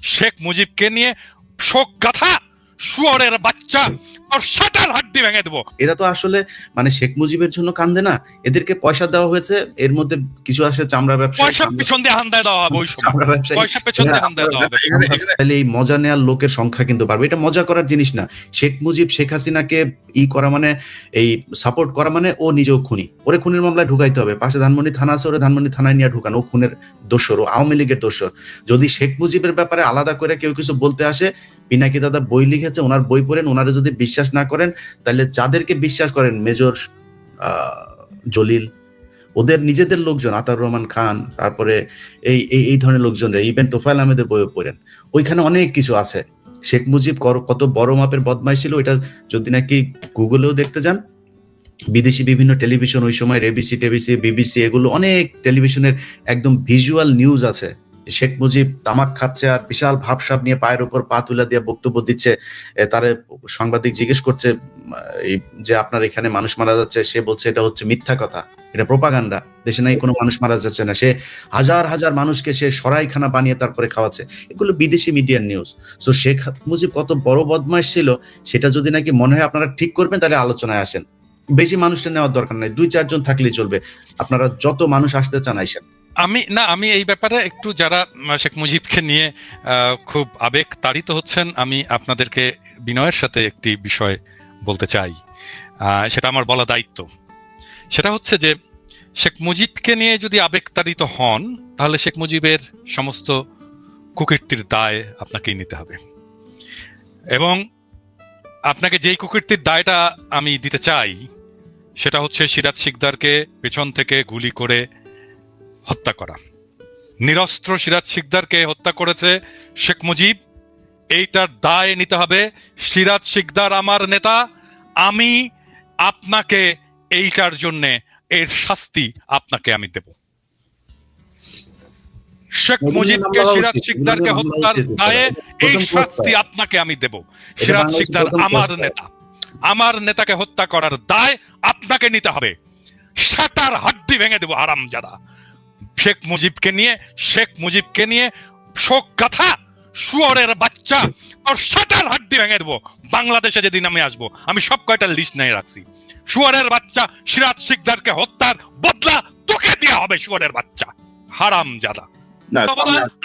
শেখ মুজিবকে নিয়ে শোক গাথা শুয়ারের বাচ্চা সাটার হাড্ডি ভেঙে দেবো। এরা তো আসলে মানে শেখ মুজিবের জন্য কান্দে না এদেরকে পয়সা দেওয়া হয়েছে এর মধ্যে কিছু আসে চামড়া ব্যবসা পয়সা পিছন দিয়ে হান্দায় দেওয়া হবে ওই সময়। পয়সা পেছন দিয়ে হান্দায় দেওয়া হবে। তাহলে এই মজা নেওয়ার লোকের সংখ্যা কিন্তু বাড়বে। এটা মজা করার জিনিস না। শেখ মুজিব শেখ হাসিনাকে ই করা মানে এই সাপোর্ট করা মানে ও নিজেও খুনি। ওরে খুনের মামলায় ঢুকাইতে হবে। পাশে ধানমন্ডি থানা আছে ওরে ধানমন্ডি থানায় নিয়ে ঢুকানো। ও খুনের দোষর ও আওয়ামী লীগের দোষর। যদি শেখ মুজিবের ব্যাপারে আলাদা করে কেউ কিছু বলতে আসে পিনাকি দাদা বই লিখেছে ওনার বই পড়েন ওনারা যদি বিশ্বাস না করেন, তাহলে যাদেরকে বিশ্বাস করেন মেজর জলিল, ওদের নিজেদের লোকজন আতার রহমান খান, তারপরে এই এই ধরনের লোকজন ইভেন তোফায়েল আহমেদের বইও পড়েন। ওইখানে অনেক কিছু আছে। শেখ মুজিব কত বড় মাপের বদমাই ছিল এটা যদি নাকি গুগলেও দেখতে যান। বিদেশি বিভিন্ন টেলিভিশন ওই সময় এবিসি টেবিসি, বিবিসি, এগুলো অনেক টেলিভিশনের একদম ভিজুয়াল নিউজ আছে। শেখ মুজিব তামাক খাচ্ছে আর বিশাল ভাবসাব নিয়ে পায়ের উপর পা তুলে দিয়ে বক্তব্য দিচ্ছে। তারে সাংবাদিক জিজ্ঞেস করছে যে আপনার এখানে মানুষ মারা যাচ্ছে, সে বলছে এটা হচ্ছে মিথ্যা কথা, এটা প্রোপাগান্ডা। দেশে নাই কোনো মানুষ মারা যাচ্ছে না, সে হাজার হাজার মানুষকে সে সরাইখানা বানিয়ে তারপরে খাওয়াচ্ছে। এগুলো বিদেশি মিডিয়ার নিউজ সো শেখ মুজিব কত বড় বদমাইশ ছিল, সেটা যদি নাকি মনে হয় আপনারা ঠিক করবেন, তাহলে আলোচনায় আসেন। বেশি মানুষটা নেওয়ার দরকার নাই, দুই চারজন থাকলেই চলবে। আপনারা যত মানুষ আসতে চান, আইসেন। আমি, না, আমি এই ব্যাপারে একটু যারা শেখ মুজিবকে নিয়ে খুব আবেগ তাড়িত হচ্ছেন, আমি আপনাদেরকে বিনয়ের সাথে একটি বিষয় বলতে চাই। সেটা আমার বলা দায়িত্ব। সেটা হচ্ছে যে, শেখ মুজিবকে নিয়ে যদি আবেগ তাড়িত হন, তাহলে শেখ মুজিবের সমস্ত কুকীর্তির দায় আপনাকেই নিতে হবে। এবং আপনাকে যেই কুকীর্তির দায়টা আমি দিতে চাই, সেটা হচ্ছে সিরাজ শিকদারকে পেছন থেকে গুলি করে হত্যা করা। নিরস্ত্র সিরাজ শিকদারকে হত্যা করেছে শেখ মুজিব। এইটার দায় নিতে হবে সিরাজ শিকদার আমার নেতা। আমি আপনাকে এইটার জন্য এর শাস্তি আপনাকে আমি দেব। শেখ মুজিবকে সিরাজ শিকদারকে হত্যার দায়ে এই শাস্তি আপনাকে আমি দেব। সিরাজ শিকদার আমার নেতা। আমার নেতাকে হত্যা করার দায় আপনাকে নিতে হবে। সাতার হাড্ডি ভেঙে দেবো আরামজাদা শেখ মুজিবকে নিয়ে শেখ মুজিবকে নিয়ে শোক গাথা শুয়ারের বাচ্চা ওর সাতার হাড্ডি ভেঙে দেবো। বাংলাদেশে যেদিন আমি আসব আমি সব কয়টা লিস্ট নিয়ে রাখছি। শুয়ারের বাচ্চা সিরাজ শিকদারকে হত্যার বদলা তোকে দেওয়া হবে শুয়ারের বাচ্চা। হারাম জাদা।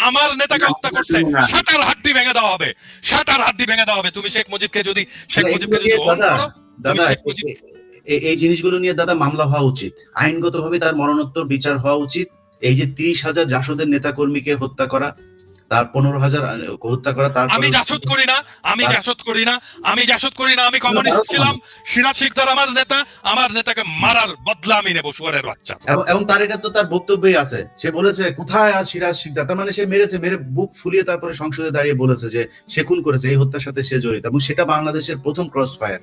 আমার নেতাকে হত্যা করছে। সাতার হাড্ডি ভেঙে দেওয়া হবে সাতার হাড্ডি ভেঙে দেওয়া হবে। তুমি শেখ মুজিবকে যদি শেখ মুজিবকে যদি দাদা, এই জিনিসগুলো নিয়ে দাদা মামলা হওয়া উচিত। আইনগতভাবে তার মরণোত্তর বিচার হওয়া উচিত। এই যে তিরিশ হাজার জাসদের নেতা কর্মীকে হত্যা করা তার পনেরো হাজার হত্যা করা তারপরে আমি জাসদ করি না আমি জাসদ করি না আমি জাসদ করি না আমি কমিউনিস্ট ছিলাম। সিরাজ শিকদার আমার নেতা আমার নেতাকে মারার বদলা আমি নেব শুয়ারের বাচ্চা। এবং এবং তার এটা তো তার বক্তব্যই আছে। সে বলেছে কোথায় আজ সিরাজ শিকদার তার মানে সে মেরেছে মেরে বুক ফুলিয়ে তারপরে সংসদে দাঁড়িয়ে বলেছে যে সে খুন করেছে এই হত্যার সাথে সে জড়িত। এবং সেটা বাংলাদেশের প্রথম ক্রস ফায়ার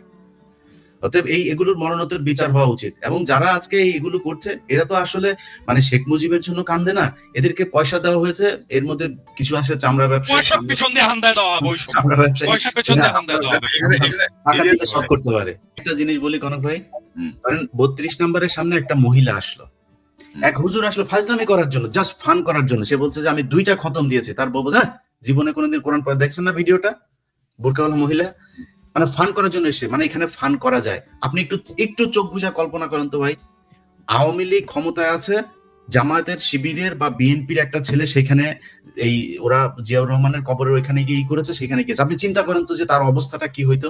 অতএব এই এগুলোর মরণোত্তর বিচার হওয়া উচিত। এবং যারা আজকে এই এগুলো করছে এরা তো আসলে মানে শেখ মুজিবের জন্য কান্দে না এদেরকে পয়সা দেওয়া হয়েছে এর মধ্যে কিছু আসে চামড়া ব্যবসা চামড়া সব করতে পারে। একটা জিনিস বলি কনক ভাই কারণ বত্রিশ নম্বরের সামনে একটা মহিলা আসলো। এক হুজুর আসলো ফাজলামি করার জন্য জাস্ট ফান করার জন্য। সে বলছে যে আমি দুইটা খতম দিয়েছি। তার বউ হ্যাঁ জীবনে কোনোদিন কোরআন পড়া দেখছেন না ভিডিওটা? বোরকাওয়ালা মহিলা? মানে ফান করার জন্য এসে মানে এখানে ফান করা যায়। আপনি একটু একটু চোখ বুঝা কল্পনা করেন তো ভাই। আওয়ামী লীগ ক্ষমতায় আছে জামায়াতের শিবিরের বা বিএনপির একটা ছেলে সেখানে এই ওরা জিয়াউর রহমানের কবরের ওইখানে গিয়ে ই করেছে সেখানে গিয়েছে। আপনি চিন্তা করেন তো যে তার অবস্থাটা কি হইতো?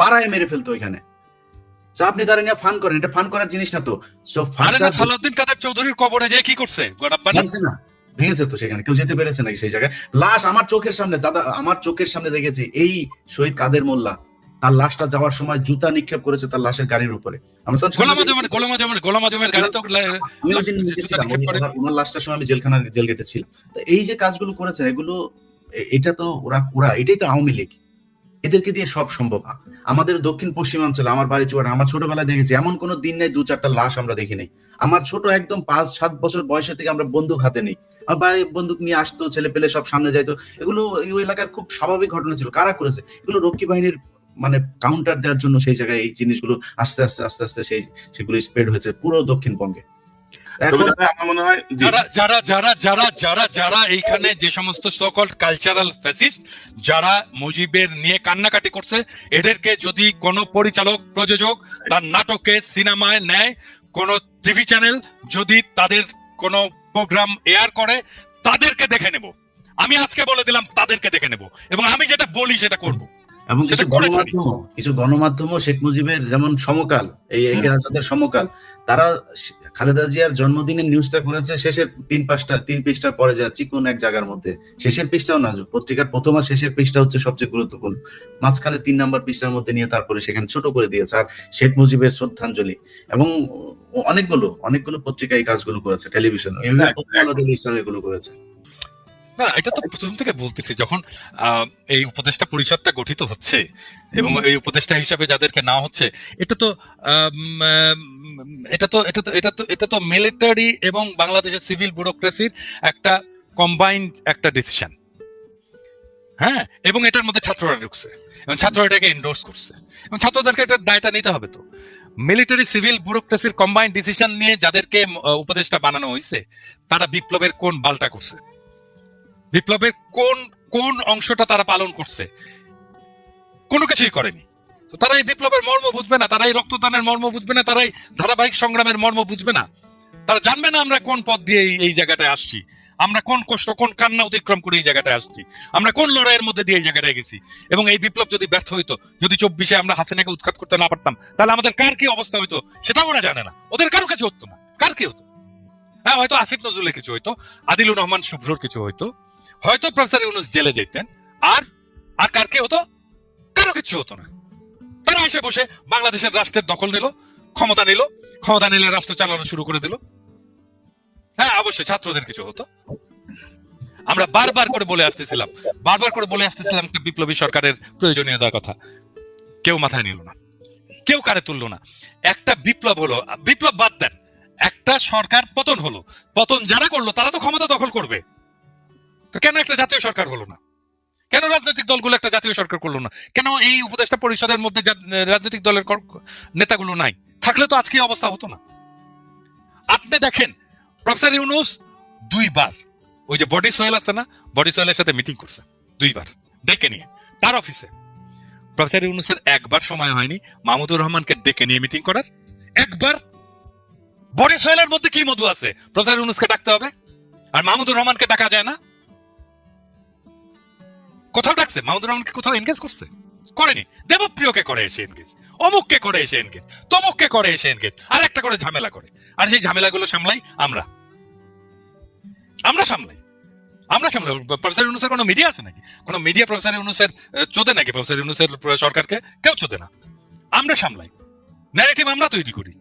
পাড়ায় মেরে ফেলতো ওইখানে। আপনি তারা নিয়ে ফান করেন এটা ফান করার জিনিস না তো। সো সালাউদ্দিন কাদের চৌধুরীর কবরে যে কি করছে? না। ভেঙেছে তো সেখানে। কেউ যেতে পেরেছে নাকি সেই জায়গায়? লাশ আমার চোখের সামনে দাদা আমার চোখের সামনে দেখেছি এই শহীদ কাদের মোল্লা। তার লাশটা যাওয়ার সময় জুতা নিক্ষেপ করেছে তার লাশের গাড়ির উপরে। তো তো আমি ওই ওনার- লাশটার সময় আমি জেলখানার জেল গেটে ছিলাম। তো এই যে কাজগুলো করেছেন এগুলো এটা তো ওরা ওরা এটাই তো আওয়ামী লীগ। এদেরকে দিয়ে সব সম্ভব আমাদের দক্ষিণ পশ্চিমাঞ্চলে আমার বাড়ি চুয়াড়া আমার ছোটবেলায় দেখেছি এমন কোনো দিন নেই দু চারটা লাশ আমরা দেখি নাই। আমার ছোট একদম পাঁচ সাত বছর বয়সের থেকে আমরা বন্দুক হাতে নেই। বাড়ি বন্দুক নিয়ে আসতো ছেলে পেলে সব সামনে যাইতো। এগুলো এই এলাকার খুব স্বাভাবিক ঘটনা ছিল। কারা করেছে? এগুলো রক্ষী বাহিনীর মানে কাউন্টার দেওয়ার জন্য সেই জায়গায় এই জিনিসগুলো আস্তে আস্তে আস্তে আস্তে সেই সেগুলো স্প্রেড হয়েছে পুরো দক্ষিণবঙ্গে। মনে হয় যারা যারা যারা যারা যারা এইখানে যে সমস্ত সকল কালচারাল ফ্যাসিস্ট যারা মুজিবের নিয়ে কান্নাকাটি করছে এদেরকে যদি কোনো পরিচালক প্রযোজক তার নাটকে সিনেমায় নেয় কোন টিভি চ্যানেল যদি তাদের কোনো প্রোগ্রাম এয়ার করে তাদেরকে দেখে নেব। আমি আজকে বলে দিলাম তাদেরকে দেখে নেব। এবং আমি যেটা বলি সেটা করব। এবং কিছু গণমাধ্যম কিছু গণমাধ্যম শেখ মুজিবের যেমন সমকাল এই একে আজাদের সমকাল তারা খালেদা জিয়ার জন্মদিনের নিউজটা করেছে শেষের তিন পাঁচটা তিন পৃষ্ঠার পরে যাচ্ছি কোন এক জায়গার মধ্যে। শেষের পৃষ্ঠাও না পত্রিকার প্রথম আর শেষের পৃষ্ঠা হচ্ছে সবচেয়ে গুরুত্বপূর্ণ। মাঝখানে তিন নাম্বার পৃষ্ঠার মধ্যে নিয়ে তারপরে সেখানে ছোট করে দিয়েছে আর শেখ মুজিবের শ্রদ্ধাঞ্জলি এবং অনেকগুলো অনেকগুলো পত্রিকা এই কাজগুলো করেছে টেলিভিশন এগুলো করেছে। না এটা তো প্রথম থেকে বলতেছি যখন এই উপদেষ্টা পরিষদটা গঠিত হচ্ছে এবং এই উপদেষ্টা হিসাবে যাদেরকে না হচ্ছে এটা তো এটা তো এটা তো এটা তো এটা তো মিলিটারি এবং বাংলাদেশের সিভিল ব্যুরোক্রেসির একটা কম্বাইন্ড একটা ডিসিশন হ্যাঁ? এবং এটার মধ্যে ছাত্ররা ঢুকছে এবং ছাত্ররা এটাকে এন্ডোর্স করছে। এবং ছাত্রদেরকে এটার দায়টা নিতে হবে তো। মিলিটারি সিভিল ব্যুরোক্রেসির কম্বাইন্ড ডিসিশন নিয়ে যাদেরকে উপদেষ্টা বানানো হয়েছে তারা বিপ্লবের কোন বালটা করছে? বিপ্লবের কোন কোন অংশটা তারা পালন করছে? কোনো কিছুই করেনি। তারা এই বিপ্লবের মর্ম বুঝবে না, তারা এই রক্তদানের মর্ম বুঝবে না, তারা এই ধারাবাহিক সংগ্রামের মর্ম বুঝবে না। তারা জানবে না আমরা কোন পথ দিয়ে এই- জায়গাটায় আসছি। আমরা কোন কষ্ট, কোন কান্না অতিক্রম করে এই জায়গাটায় আসছি। আমরা কোন লড়াইয়ের মধ্যে দিয়ে এই জায়গাটায় গেছি? এবং এই বিপ্লব যদি ব্যর্থ হইতো, যদি চব্বিশে আমরা হাসিনাকে উৎখাত করতে না পারতাম, তাহলে আমাদের কার কি অবস্থা হইতো, সেটাও ওরা জানে না। ওদের কারও কিছু হতো না। কার কি হতো? হ্যাঁ হয়তো আসিফ নজরুলের কিছু হইতো, আদিলুর রহমান শুভ্রর কিছু হইতো হয়তো প্রফেসর ইউনুস জেলে যেতেন, আর আর কার কি হতো? কারও কিছু হতো না। তারা এসে বসে বাংলাদেশের রাষ্ট্রের দখল নিল, ক্ষমতা নিল, ক্ষমতা নিলে রাষ্ট্র চালানো শুরু করে দিল। হ্যাঁ অবশ্যই ছাত্রদের কিছু হতো। আমরা বারবার করে বলে আসতেছিলাম, বারবার করে বলে আসতেছিলাম বিপ্লবী সরকারের প্রয়োজনীয়তার কথা। কেউ মাথায় নিল না। কেউ কারে তুললো না। একটা বিপ্লব হলো, বিপ্লব বাদ দেন। একটা সরকার পতন হলো। পতন যারা করল, তারা তো ক্ষমতা দখল করবে। কেন একটা জাতীয় সরকার হলো না? কেন রাজনৈতিক দলগুলো একটা জাতীয় সরকার করল না? কেন এই উপদেষ্টা পরিষদের মধ্যে রাজনৈতিক দলের নেতাগুলো নাই? থাকলে তো আজকে অবস্থা হতো না। আপনি দেখেন, প্রফেসর ইউনুস দুইবার, ওই যে বডি সোহেল আছে না, বডি সোহেলের সাথে মিটিং করছে, দুইবার, ডেকে নিয়ে, তার অফিসে। প্রফেসর ইউনুসের একবার সময় হয়নি, মাহমুদুর রহমানকে ডেকে নিয়ে মিটিং করার। একবার, বডি সোহেলের মধ্যে কি মধু আছে? প্রফেসর ইউনুসকে ডাকতে হবে। আর মাহমুদুর রহমানকে ডাকা যায় না। কোথাও ডাকছে? মাহমুদুর রহমানকে কোথাও এনগেজ করছে? করেনি। দেবপ্রিয়কে করে এসে এনগেজ অমুককে করে এসে এনগেজ তমুককে করে এসে এনগেজ আর একটা করে ঝামেলা করে। আর সেই ঝামেলাগুলো সামলাই আমরা। আমরা সামলাই। আমরা সামলাই। প্রফেসর ইউনুসের কোনো মিডিয়া আছে নাকি? কোনো মিডিয়া প্রফেসর ইউনুসের চোদে নাকি? প্রফেসর ইউনুসের সরকারকে? কেউ চোদে না। আমরা সামলাই। ন্যারেটিভ আমরা তৈরি করি।